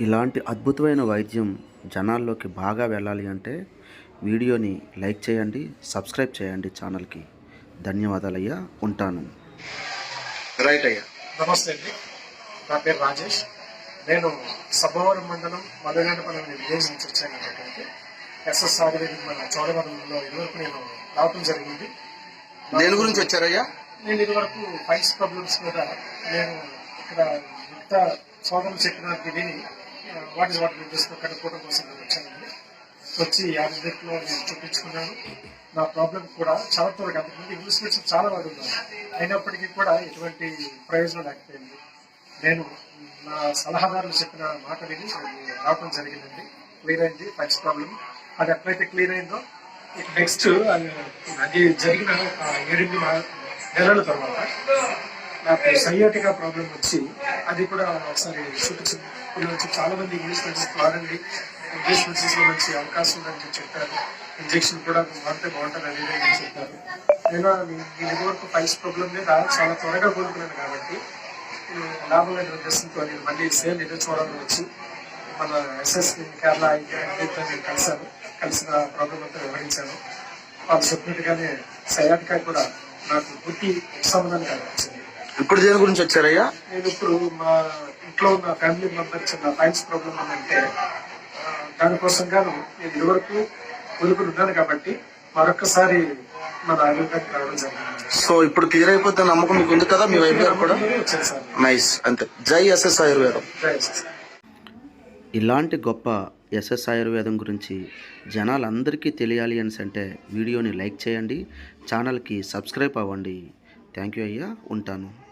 ఇలాంటి అద్భుతమైన వైద్యం జనాల్లోకి బాగా వెళ్ళాలి అంటే వీడియోని లైక్ చేయండి సబ్స్క్రైబ్ చేయండి ఛానల్కి. ధన్యవాదాలయ్యా ఉంటాను. రైట్ అయ్యా. నమస్తే అండి. నా పేరు రాజేష్. నేను సబ్బవరం మండలం మదగంటపల్లి విలేజ్ నుంచి వచ్చాను అక్కడికి ఎస్ఎస్ఆర్ మన చోడవరంలో ఇదివరకు నేను రావటం జరిగింది. దేని గురించి వచ్చారయ్యా? నేను ఇదివరకు ఫైల్స్ ప్రాబ్లమ్స్ మీద నేను ఇక్కడ ఇంత సోదరులు చెప్పినట్టు విని వాట్ ఇస్ వాట్ బిజినెస్ కనుక్కోవడం కోసం నేను వచ్చానండి వచ్చి యాదగిరిలో నేను చూపించుకున్నాను. నా ప్రాబ్లం కూడా చాలా త్వరగా అంతకుముందు ఇంగ్లీష్ మెడిసిన్ చాలా వాడున్నాను అయినప్పటికీ కూడా ఎటువంటి ప్రయోజనం లేకపోయింది. నేను నా సలహాదారులు చెప్పిన మాట విని రావడం జరిగిందండి. క్లియర్ అయింది. ఫస్ట్ ప్రాబ్లం అది ఎప్పుడైతే క్లియర్ అయిందో నెక్స్ట్ అది జరిగిన ఒక ఏడెనిమిది నెలల తర్వాత నాకు సైయాటికా ప్రాబ్లం వచ్చి అది కూడా ఒకసారి చూపించింది ఇప్పుడు వచ్చి చాలా మంది ఇంగ్లీష్ మెడిసిన్ వాడండి ఇంగ్లీష్ మెడిసిన్స్లో మంచి అవకాశం ఉందని చెప్పారు. ఇంజెక్షన్ కూడా వాడితే బాగుంటుంది అని చెప్పారు నేను నేను ఇదివరకు పైస్ ప్రాబ్లం మీద చాలా త్వరగా కోరుకున్నాను కాబట్టి లాభం లేని ఉద్దేశంతో నేను మళ్ళీ సేమ్ ఇదే చూడాలని వచ్చి మన ఎస్ఎస్ కేరళ అయితే నేను కలిశాను. కలిసిన ప్రాబ్లం అంతా వివరించాను. వాళ్ళు చెప్పినట్టుగానే సయాటికా కూడా నాకు బుద్ధి ఉపశమనాన్ని కలిగించింది. ఇప్పుడు దేని గురించి వచ్చారయ్యా? నేను ఇప్పుడు మా ఇంట్లో ఉన్న ఫ్యామిలీ మెంబర్స్ నా ఫైల్స్ ప్రాబ్లం ఉందంటే ఆ, దానికోసం గాను నేను ఇదివరకు కొలుకులు ఉన్నాను కాబట్టి మరొకసారి మన ఆరోగ్యానికి రావడం జరిగింది. సో ఇప్పుడు క్లియర్ అయిపోతే నమ్మకం మీకు ఉంది కదా మీ వైపు గారు కూడా? వచ్చాను సార్. నైస్ అంతే. జై ఎస్ఎస్ ఆయుర్వేదం. జై. ఇలాంటి గొప్ప ఎస్ఎస్ ఆయుర్వేదం గురించి జనాలందరికీ తెలియాలి అని అంటే వీడియోని లైక్ చేయండి ఛానల్కి సబ్స్క్రైబ్ అవ్వండి. థ్యాంక్ యూ అయ్యా. ఉంటాను.